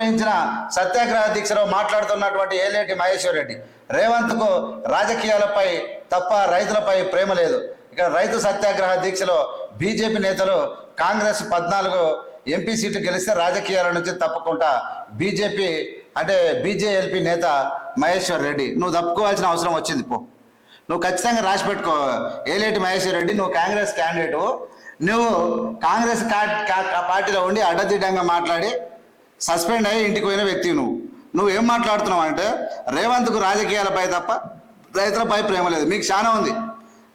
నిర్వహించిన సత్యాగ్రహ దీక్షలో మాట్లాడుతున్నటువంటి ఏలేటి మహేశ్వర్ రెడ్డి రేవంత్కు రాజకీయాలపై తప్ప రైతులపై ప్రేమ లేదు. ఇక రైతు సత్యాగ్రహ దీక్షలో బీజేపీ నేతలు కాంగ్రెస్ పద్నాలుగు ఎంపీ సీటు గెలిస్తే రాజకీయాల నుంచి తప్పకుండా బీజేపీ అంటే బీజేఎల్పీ నేత మహేశ్వర్ రెడ్డి నువ్వు తప్పుకోవాల్సిన అవసరం వచ్చింది పో. నువ్వు ఖచ్చితంగా రాసి పెట్టుకో. ఏలేటి మహేశ్వర్ రెడ్డి నువ్వు కాంగ్రెస్ క్యాండిడేటు. నువ్వు కాంగ్రెస్ కా- కా- పార్టీలో ఉండి అడ్డదిడ్డంగా మాట్లాడి సస్పెండ్ అయ్యి ఇంటికి పోయిన వ్యక్తి నువ్వు. నువ్వేం మాట్లాడుతున్నావు అంటే రేవంత్కు రాజకీయాలపై తప్ప రైతులపై ప్రేమ లేదు. మీకు చాలా ఉంది.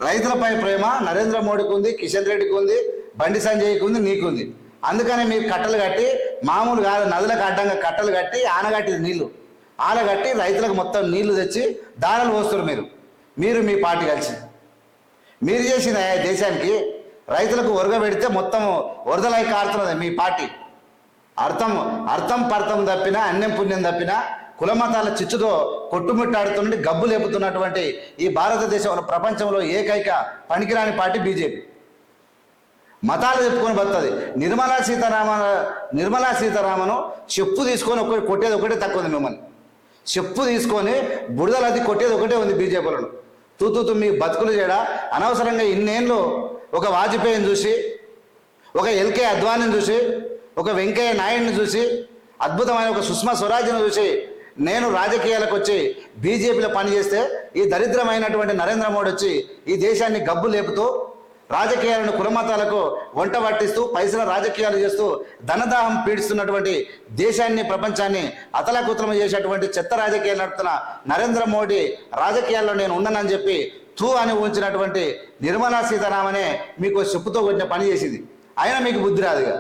రైతులపై ప్రేమ నరేంద్ర మోడీకి ఉంది కిషన్ రెడ్డికి ఉంది బండి సంజయ్కి ఉంది నీకుంది అందుకనే మీరు కట్టలు కట్టి మామూలు కాదు నదులకు అడ్డంగా కట్టలు కట్టి ఆనగట్టి నీళ్ళు. ఆనగట్టి రైతులకు మొత్తం నీళ్ళు తెచ్చి దారాలు పోస్తారు మీరు. మీరు మీ పార్టీ కలిసి. మీరు చేసిన దేశానికి రైతులకు ఒరగ పెడితే మొత్తం వరదలై కారుతున్నది మీ పార్టీ. అర్థం అర్థం పర్థం తప్పినా అన్యం పుణ్యం తప్పినా కులమతాల చిచ్చుతో కొట్టుమిట్టాడుతుండి గబ్బు లేపుతున్నటువంటి ఈ భారతదేశంలో ప్రపంచంలో ఏకైక పనికిరాని పార్టీ బీజేపీ. మతాలు చెప్పుకొని బతుంది నిర్మలా సీతారామన్ నిర్మలా సీతారామను చెప్పు తీసుకొని ఒకటి కొట్టేది ఒకటే తక్కువ ఉంది మిమ్మల్ని. చెప్పు తీసుకొని బురదలు అది కొట్టేది ఒకటే ఉంది బీజేపీలను. తూ మీ బతుకులు చేయడా? అనవసరంగా ఇన్నేళ్ళు ఒక వాజ్పేయిని చూసి ఒక ఎల్కే అద్వానిని చూసి ఒక వెంకయ్య నాయుడిని చూసి అద్భుతమైన ఒక సుష్మా స్వరాజ్ను చూసి నేను రాజకీయాలకు వచ్చి బీజేపీలో పనిచేస్తే ఈ దరిద్రమైనటువంటి నరేంద్ర మోడీ వచ్చి ఈ దేశాన్ని గబ్బు లేపుతూ రాజకీయాలను కులమతాలకు వంట పట్టిస్తూ పైసల రాజకీయాలు చేస్తూ ధనదాహం పీడిస్తున్నటువంటి దేశాన్ని ప్రపంచాన్ని అతలకుతలం చేసేటువంటి చెత్త రాజకీయాలు నడుపుతున్న నరేంద్ర మోడీ రాజకీయాల్లో నేను ఉన్నానని చెప్పి తూ అని ఊహించినటువంటి నిర్మలా సీతారామనే మీకు చెప్పుతో కొట్టిన పని చేసింది. అయినా మీకు బుద్ధి రాదుగా.